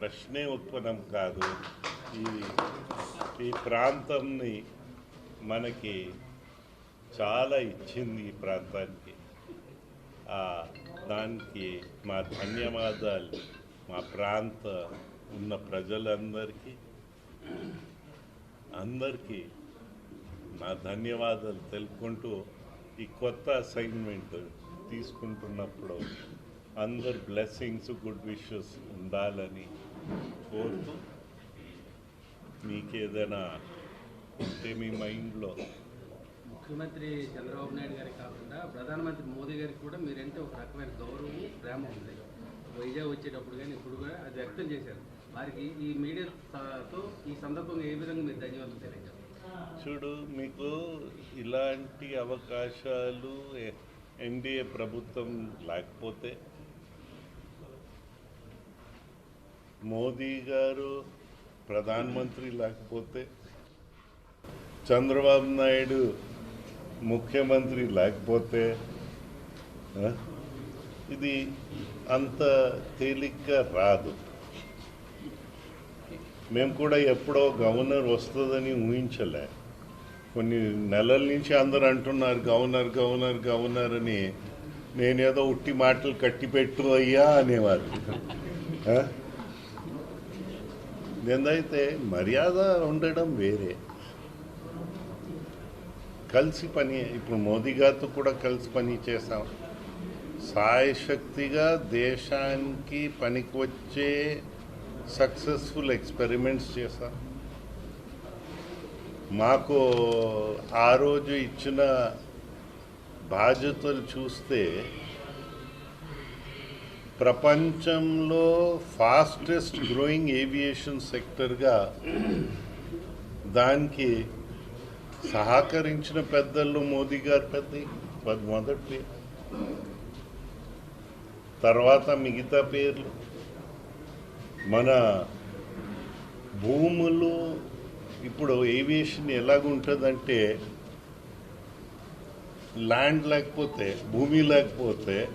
ప్రశ్నే ఉత్పన్నం కాదు. ఈ ఈ ప్రాంతంని మనకి చాలా ఇచ్చింది ఈ ప్రాంతానికి. దానికి మా ధన్యవాదాలు. మా ప్రాంత ఉన్న ప్రజలందరికీ అందరికీ నా ధన్యవాదాలు తెలుపుకుంటూ ఈ కొత్త అసైన్మెంట్ తీసుకుంటున్నప్పుడు అందరు బ్లెస్సింగ్స్ గుడ్ విషెస్ ఉండాలని కోరుతూ మీకేదైనా ఉంటే మీ మైండ్లో. ముఖ్యమంత్రి చంద్రబాబు నాయుడు గారికి కాకుండా ప్రధానమంత్రి మోదీ గారికి కూడా మీరంటే ఒక రకమైన గౌరవం ప్రేమ ఉంది. వైజాగ్ వచ్చేటప్పుడు కానీ ఇప్పుడు కూడా అది వ్యక్తం చేశారు. వారికి ఈ మీడియాతో ఈ సందర్భంగా ఏ విధంగా మీరు ధన్యవాదాలు తెలియజేస్తారు? చూడు మీకు ఇలాంటి అవకాశాలు ఎన్డీఏ ప్రభుత్వం లేకపోతే మోదీ గారు ప్రధానమంత్రి లేకపోతే చంద్రబాబు నాయుడు ముఖ్యమంత్రి లేకపోతే ఇది అంత తేలిగ్గా రాదు. మేము కూడా ఎప్పుడో గవర్నర్ వస్తుందని ఊహించలే. కొన్ని నెలల నుంచి అందరు అంటున్నారు గవర్నర్ గవర్నర్ గవర్నర్ అని. నేనేదో ఉట్టి మాటలు కట్టిపెట్టు అయ్యా అనేవారు. ఆ? మర్యాద ఉండడం వేరే కలిసి పని ఇప్పుడు మోదీ గారితో కూడా కలిసి పని చేసాం సాయశక్తిగా దేశానికి పనికి వచ్చే సక్సెస్ఫుల్ ఎక్స్పెరిమెంట్స్ చేశాం మాకు ఆ రోజు ఇచ్చిన బాధ్యతలు చూస్తే ప్రపంచంలో ఫాస్టెస్ట్ గ్రోయింగ్ ఏవియేషన్ సెక్టర్గా దానికి సహకరించిన పెద్దలు మోదీ గారు పెద్ద మొదటి పేరు. తర్వాత మిగతా పేర్లు. మన భూములు ఇప్పుడు ఏవియేషన్ ఎలాగుంటుందంటే ల్యాండ్ లేకపోతే భూమి లేకపోతే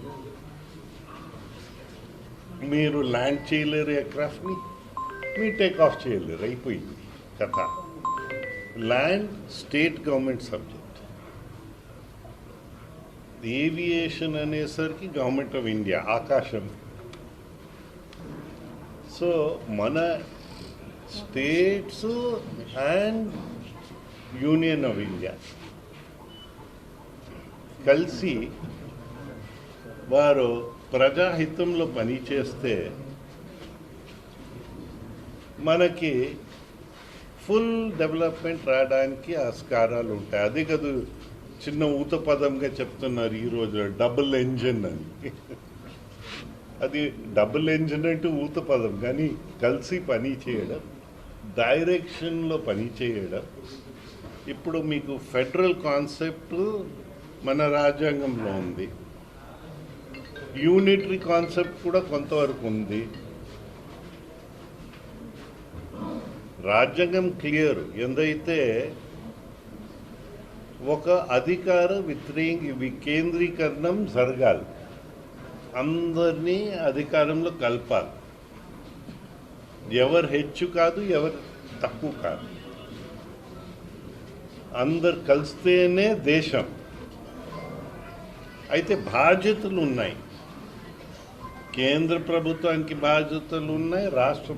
మీరు ల్యాండ్ చేయలేరు ఎయిర్క్రాఫ్ట్ని మీ టేక్ ఆఫ్ చేయలేరు అయిపోయింది కథ land state government subject aviation అనేసరికి గవర్నమెంట్ ఆఫ్ ఇండియా ఆకాశం సో మన states and union of India కలిసి వారు ప్రజాహితంలో పనిచేస్తే మనకి ఫుల్ డెవలప్మెంట్ రావడానికి ఆస్కారాలు ఉంటాయి. అదే కదా చిన్న ఊత పదంగా చెప్తున్నారు ఈ రోజు డబుల్ ఇంజిన్ అని. అది డబుల్ ఇంజిన్ అంటే ఊత పదం కానీ కలిసి పని చేయడం డైరెక్షన్లో పని చేయడం. ఇప్పుడు మీకు ఫెడరల్ కాన్సెప్ట్ మన రాజ్యాంగంలో ఉంది. యూనిటరీ కాన్సెప్ట్ కూడా కొంతవరకు ఉంది. రాజ్యాంగం క్లియర్. ఎందైతే ఒక అధికార విత్రీ వికేంద్రీకరణం జరగాలి. అందరినీ అధికారంలో కలపాలి. ఎవరు హెచ్చు కాదు ఎవరు తక్కువ కాదు. అందరు కలిస్తేనే దేశం. అయితే బాధ్యతలు ఉన్నాయి కేంద్ర ప్రభుత్వానికి బాధ్యతలు ఉన్నాయి రాష్ట్ర